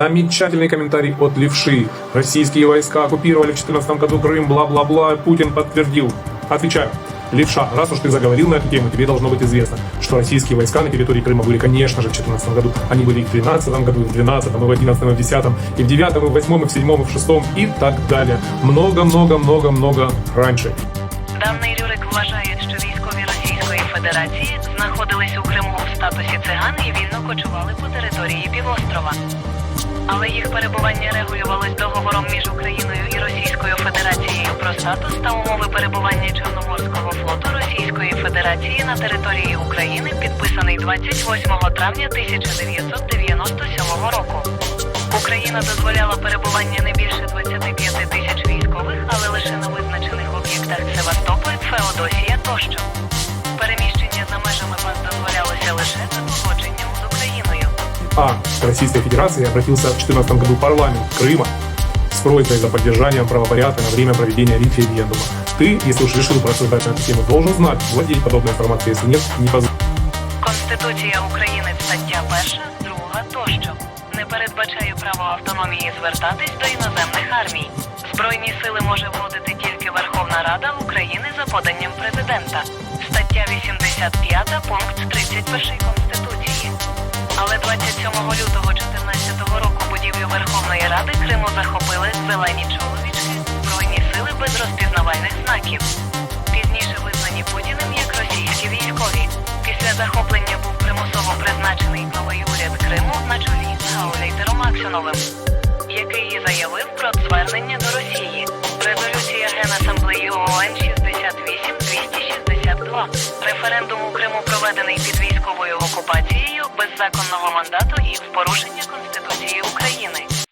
Замечательный комментарий от Левши. Российские войска оккупировали в 2014 году Крым, бла-бла-бла. Путин подтвердил. Отвечаю. Левша, раз уж ты заговорил на эту тему, тебе должно быть известно, что российские войска на территории Крыма были, конечно же, в 2014 году. Они были и в 2013 году, и в 2012, и в 2011, и в 2010, и в 2009, и в 2008, и в 2007, и в 2006, и так далее. Много-много-много-много раньше. Даний Рюрик вважає, що військові Російської Федерації знаходились у Криму в статусі циган і вільно кочували по території півострова. Але їх перебування регулювалось договором між Україною і Російською Федерацією про статус та умови перебування Чорноморського флоту Російської Федерації на території України, підписаний 28 травня 1997 року. Україна дозволяла перебування не більше 25 тисяч військових, але лише на визначених об'єктах Севастополь, Феодосія тощо. А Российской Федерации обратился в 2014 году парламент Крыма с просьбой за поддержанием правопорядка на время проведения референдума. Ты, если уж решил порассуждать на эту тему, должен знать, владеть подобной информацией, если нет, не позволь. Конституція України, стаття 1, 2 тощо не передбачає право автономії звертатись до іноземних армій. Збройні сили може вводити тільки Верховна Рада України за поданням президента. Стаття 85, пункт 31 Конституції. Розпізнавальних знаків. Пізніше визнані Путіним як російські військові. Після захоплення був примусово призначений новий уряд Криму на чолі з Гаулейтером Аксьоновим, який і заявив про звернення до Росії. Резолюція Генасамблеї ООН 68-262. Референдум у Криму проведений під військовою окупацією без законного мандату і в порушення Конституції.